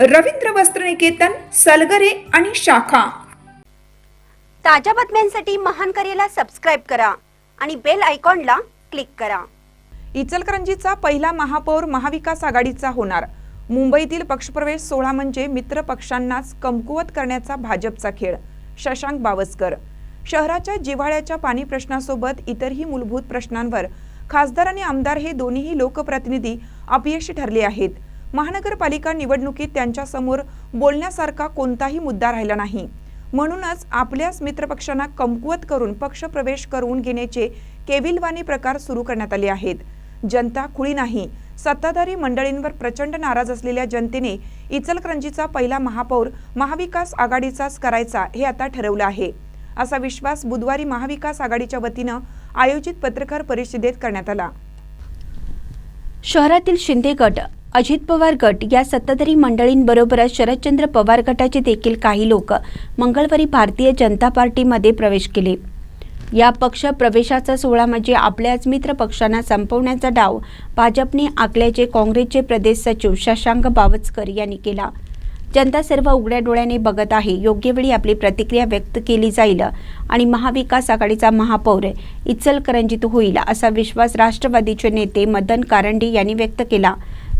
रवींद्र वस्त्रनिकेतन सलगरे आणि शाखा. ताज्या बातम्यांसाठी महान करेला सबस्क्राईब करा आणि बेल आयकॉनला क्लिक करा. इचलकरंजीचा पहिला महापौर महाविकास आघाडीचा होणार. मुंबईतील पक्षप्रवेश सोहळा म्हणजे मित्र पक्षांनाच कमकुवत करण्याचा भाजपचा खेळ. शशांक बावस्कर. शहराच्या जिव्हाळ्याच्या पाणी प्रश्नासोबत इतरही मूलभूत प्रश्नांवर खासदार आणि आमदार हे दोन्हीही लोकप्रतिनिधी अपयशी ठरले आहेत. महानगरपालिका निवडणुकीत त्यांच्यासमोर बोलण्यासारखा कोणताही मुद्दा राहिला नाही. म्हणूनच आपल्याच मित्रपक्षांना कमकुवत करून पक्षप्रवेश करून घेण्याचे केविलवाणी प्रकार सुरू करण्यात आले आहेत. जनता खुळी नाही. सत्ताधारी मंडळींवर प्रचंड नाराज असलेल्या जनतेने इचलकरंजीचा पहिला महापौर महाविकास आघाडीचाच करायचा हे आता ठरवलं आहे. असा विश्वास बुधवारी महाविकास आघाडीच्या वतीनं आयोजित पत्रकार परिषदेत करण्यात आला. शहरातील शिंदे गट अजित पवार गट या सत्ताधारी मंडळींबरोबरच शरदचंद्र पवार गटाचे देखील काही लोक मंगळवारी भारतीय जनता पार्टीमध्ये प्रवेश केले. या पक्ष प्रवेशाचा सोहळा म्हणजे आपल्याच मित्र पक्षांना संपवण्याचा डाव भाजपने आखल्याचे काँग्रेसचे प्रदेश सचिव शशांक बावचकर यांनी केला. जनता सर्व उघड्या डोळ्याने बघत आहे. योग्य वेळी आपली प्रतिक्रिया व्यक्त केली जाईल आणि महाविकास आघाडीचा महापौर इचलकरंजीत होईल असा विश्वास राष्ट्रवादीचे नेते मदन कारंडे यांनी व्यक्त केला.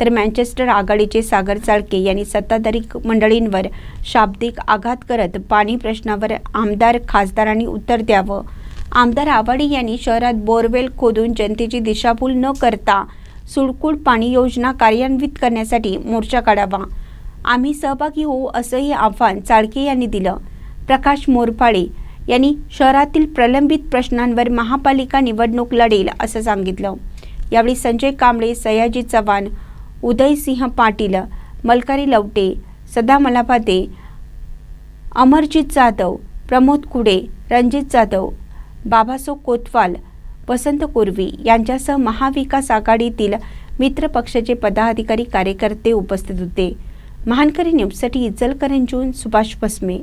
तर मँचेस्टर आघाडीचे सागर चाळके यांनी सत्ताधारी मंडळींवर शाब्दिक आघात करत पाणी प्रश्नावर आमदार खासदारांनी उत्तर द्यावं. आमदार आवाडी यांनी शहरात बोरवेल खोदून जनतेची दिशाभूल न करता सुडकुड पाणी योजना कार्यान्वित करण्यासाठी मोर्चा काढावा. आम्ही सहभागी होऊ असंही आव्हान चाळके यांनी दिलं. प्रकाश मोरपाळे यांनी शहरातील प्रलंबित प्रश्नांवर महापालिका निवडणूक लढेल असं सांगितलं. यावेळी संजय कांबळे सयाजी चव्हाण उदयसिंह पाटील मलकारी लवटे सदा मलापाते अमरजित जाधव प्रमोद कुडे रणजित जाधव बाबासो कोतवाल वसंत कुर्वी यांच्यासह महाविकास आघाडीतील मित्र पक्षाचे पदाधिकारी कार्यकर्ते उपस्थित होते. महानकरी न्यूजसाठी इचलकरंजून सुभाष भस्मे.